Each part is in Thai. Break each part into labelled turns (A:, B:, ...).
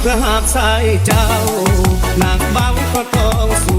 A: เพื่อหากสายเจ้าหนักเบาก็ต้องสู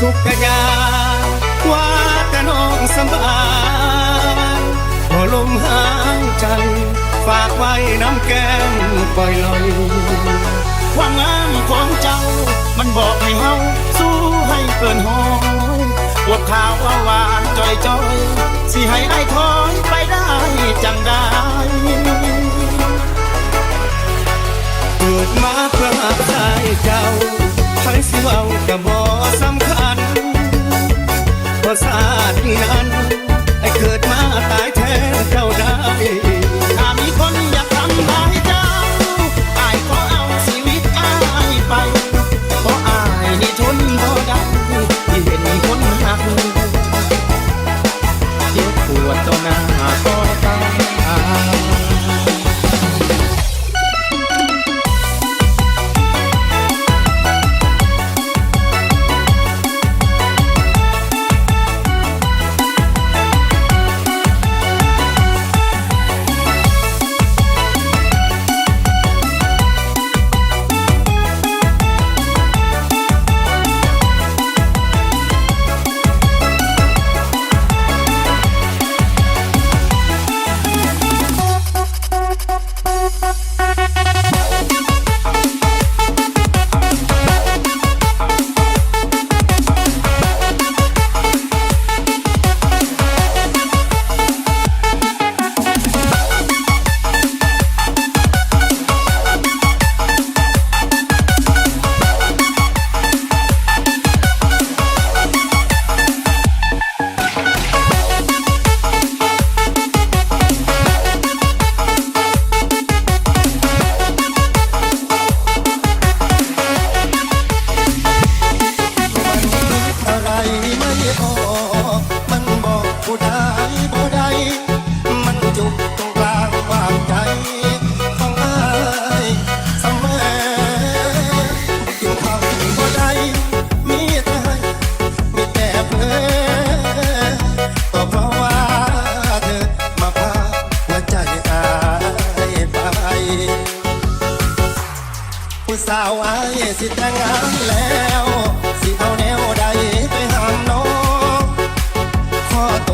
A: ทุกกระยาว่าแต่น้องสบายพอลมหายใจ ฝากไว้น้ำแก้มปล่อยลอยความงามของเจ้า มันบอกให้เฮาสู้ให้เกินหอยปวดขาวาหวานจอยจอยสิให้ไอ้ถอยไปได้จังได้เกิดมาเพื่อหาใจเจ้า ไผสิเว้าก็บ่สำคัญเพราะศาสตร์นั้นไอ้เกิดมาตายแท้ อยู่ตรงกลางความใจของอายเสมอกินข้าวกินบ่ได้มีแต่ให้มีต่เว่าเธอมาพาหัวใจอายไปผู้สาวอายสิแต่งงานแล้วสิเอาแนวใดไปหามน้องขอต